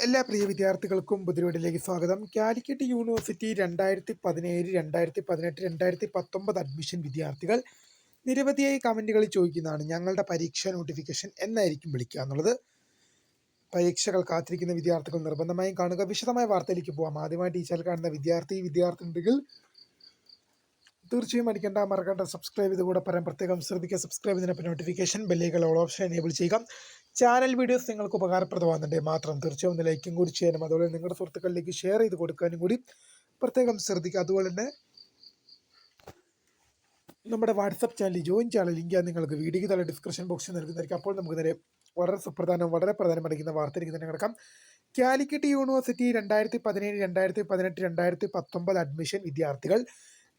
എല്ലാ പ്രിയ വിദ്യാർത്ഥികൾക്കും പുതിരോടിലേക്ക് സ്വാഗതം. കാലിക്കറ്റ് യൂണിവേഴ്സിറ്റി രണ്ടായിരത്തി പതിനേഴ് രണ്ടായിരത്തി പതിനെട്ട് രണ്ടായിരത്തി പത്തൊമ്പത് അഡ്മിഷൻ വിദ്യാർത്ഥികൾ നിരവധിയായി കമന്റുകളിൽ ചോദിക്കുന്നതാണ് ഞങ്ങളുടെ പരീക്ഷ നോട്ടിഫിക്കേഷൻ എന്നായിരിക്കും വിളിക്കുക എന്നുള്ളത്. പരീക്ഷകൾ കാത്തിരിക്കുന്ന വിദ്യാർത്ഥികൾ നിർബന്ധമായും കാണുക. വിശദമായ വാർത്തയിലേക്ക് പോകാം ആദ്യമായി ടീച്ചർ കാണുന്ന വിദ്യാർത്ഥി വിദ്യാർത്ഥി ഉണ്ടെങ്കിൽ തീർച്ചയായും അടിക്കേണ്ട മറക്കേണ്ട. സബ്സ്ക്രൈബ് ചെയ്ത് കൂടെ പറയാൻ പ്രത്യേകം ശ്രദ്ധിക്കുക. സബ്സ്ക്രൈബ് ചെയ്തതിനൊപ്പം നോട്ടിഫിക്കേഷൻ ബെല്ലുകൾ ഓൾ ഓപ്ഷൻ എനേബിൾ ചെയ്യുക. ചാനൽ വീഡിയോസ് നിങ്ങൾക്ക് ഉപകാരപ്രദമാകുന്നുണ്ടെങ്കിൽ മാത്രം തീർച്ചയായും ഒന്ന് ലൈക്കും കൂടി ചെയ്യാനും അതുപോലെ നിങ്ങളുടെ സുഹൃത്തുക്കളിലേക്ക് ഷെയർ ചെയ്ത് കൊടുക്കാനും കൂടി പ്രത്യേകം ശ്രദ്ധിക്കുക. അതുപോലെ തന്നെ നമ്മുടെ WhatsApp channel join channel link ഞാൻ നിങ്ങൾക്ക് വീഡിയോയ്ക്ക് തല ഡിസ്ക്രിപ്ഷൻ ബോക്സിൽ നൽകുന്നതായിരിക്കും. അപ്പോൾ നമുക്ക് നേരെ വളരെ സുപ്രധാനം വളരെ പ്രധാനമടിക്കുന്ന വാർത്തയിലേക്ക് തന്നെ കിടക്കാം. കാലിക്കറ്റ് യൂണിവേഴ്സിറ്റി രണ്ടായിരത്തി പതിനേഴ് രണ്ടായിരത്തി പതിനെട്ട് രണ്ടായിരത്തി പത്തൊമ്പത് അഡ്മിഷൻ വിദ്യാർത്ഥികൾ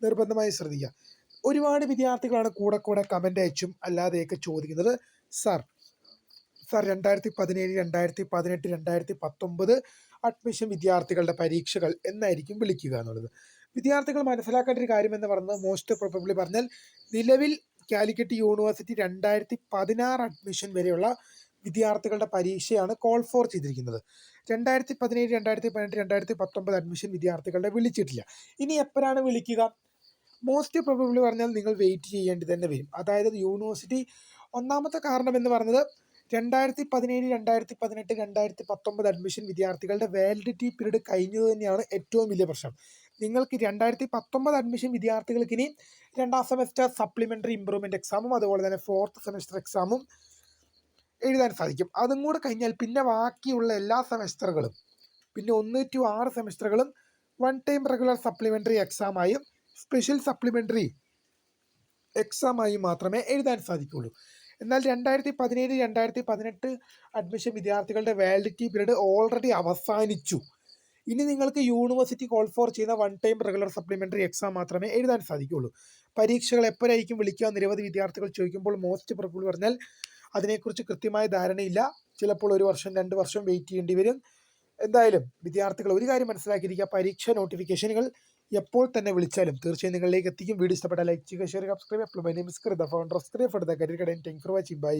നിർബന്ധമായി ശ്രദ്ധിക്കുക. ഒരുപാട് വിദ്യാർത്ഥികളാണ് കൂടെ കൂടെ കമന്റ് അയച്ചും അല്ലാതെയൊക്കെ ചോദിക്കുന്നത്. സാർ സാർ രണ്ടായിരത്തി പതിനേഴ് രണ്ടായിരത്തി പതിനെട്ട് രണ്ടായിരത്തി പത്തൊമ്പത് അഡ്മിഷൻ വിദ്യാർത്ഥികളുടെ പരീക്ഷകൾ എന്നായിരിക്കും വിളിക്കുക എന്നുള്ളത്. വിദ്യാർത്ഥികൾ മനസ്സിലാക്കേണ്ട ഒരു കാര്യം എന്ന് പറയുന്നത് മോസ്റ്റ് പ്രോബബ്ലി പറഞ്ഞാൽ നിലവിൽ കാലിക്കറ്റ് യൂണിവേഴ്സിറ്റി രണ്ടായിരത്തി പതിനാറ് അഡ്മിഷൻ വരെയുള്ള വിദ്യാർത്ഥികളുടെ പരീക്ഷയാണ് കോൾ ഫോർ ചെയ്തിരിക്കുന്നത്. രണ്ടായിരത്തി പതിനേഴ് രണ്ടായിരത്തി പതിനെട്ട് രണ്ടായിരത്തി പത്തൊമ്പത് അഡ്മിഷൻ വിദ്യാർത്ഥികളുടെ വിളിച്ചിട്ടില്ല. ഇനി എപ്പോഴാണ് വിളിക്കുക? മോസ്റ്റ് പ്രോബബ്ലി പറഞ്ഞാൽ നിങ്ങൾ വെയിറ്റ് ചെയ്യേണ്ടി തന്നെ വരും. അതായത് യൂണിവേഴ്സിറ്റി ഒന്നാമത്തെ കാരണം എന്ന് പറഞ്ഞത് രണ്ടായിരത്തി പതിനേഴ് രണ്ടായിരത്തി പതിനെട്ട് രണ്ടായിരത്തി പത്തൊമ്പത് അഡ്മിഷൻ വിദ്യാർത്ഥികളുടെ വാലിഡിറ്റി പീരീഡ് കഴിഞ്ഞത് തന്നെയാണ് ഏറ്റവും വലിയ പ്രശ്നം. നിങ്ങൾക്ക് രണ്ടായിരത്തി പത്തൊമ്പത് അഡ്മിഷൻ വിദ്യാർത്ഥികൾക്ക് ഇനി രണ്ടാം സെമസ്റ്റർ സപ്ലിമെന്ററി ഇമ്പ്രൂവ്മെന്റ് എക്സാമും അതുപോലെ തന്നെ ഫോർത്ത് സെമസ്റ്റർ എക്സാമും എഴുതാൻ സാധിക്കും. അതും കൂടെ കഴിഞ്ഞാൽ പിന്നെ ബാക്കിയുള്ള എല്ലാ സെമസ്റ്ററുകളും പിന്നെ ഒന്ന് ടു ആറ് സെമസ്റ്ററുകളും വൺ ടൈം റെഗുലർ സപ്ലിമെന്ററി എക്സാമായും സ്പെഷ്യൽ സപ്ലിമെന്ററി എക്സാമായും മാത്രമേ എഴുതാൻ സാധിക്കുള്ളൂ. എന്നാൽ രണ്ടായിരത്തി പതിനേഴ് രണ്ടായിരത്തി പതിനെട്ട് അഡ്മിഷൻ വിദ്യാർത്ഥികളുടെ വാലിഡിറ്റി പീരീഡ് ഓൾറെഡി അവസാനിച്ചു. ഇനി നിങ്ങൾക്ക് യൂണിവേഴ്സിറ്റി കോൾ ഫോർ ചെയ്യുന്ന one time regular supplementary exam മാത്രമേ എഴുതാൻ സാധിക്കുകയുള്ളൂ. പരീക്ഷകൾ എപ്പോഴായിരിക്കും വിളിക്കുക? നിരവധി വിദ്യാർത്ഥികൾ ചോദിക്കുമ്പോൾ മോസ്റ്റ് പ്രിഫിൾ പറഞ്ഞാൽ അതിനെക്കുറിച്ച് കൃത്യമായ ധാരണയില്ല. ചിലപ്പോൾ ഒരു വർഷം രണ്ട് വർഷം വെയിറ്റ് ചെയ്യേണ്ടി വരും. എന്തായാലും വിദ്യാർത്ഥികൾ ഒരു കാര്യം മനസ്സിലാക്കിയിരിക്കുക. പരീക്ഷ നോട്ടിഫിക്കേഷനുകൾ എപ്പോൾ തന്നെ വിളിച്ചാലും തീർച്ചയായും നിങ്ങളിലേക്ക് എത്തിക്കും. വീഡിയോ ഇഷ്ടപ്പെട്ട ലൈക്ക് ചെയ്യുക ഷെയർ സബ്സ്ക്രൈബ് അപ്പോൾ മൈ നെയിം ഇസ് കരിയർ കടൻ താങ്ക് ഫോർ വാച്ചിങ് ബൈ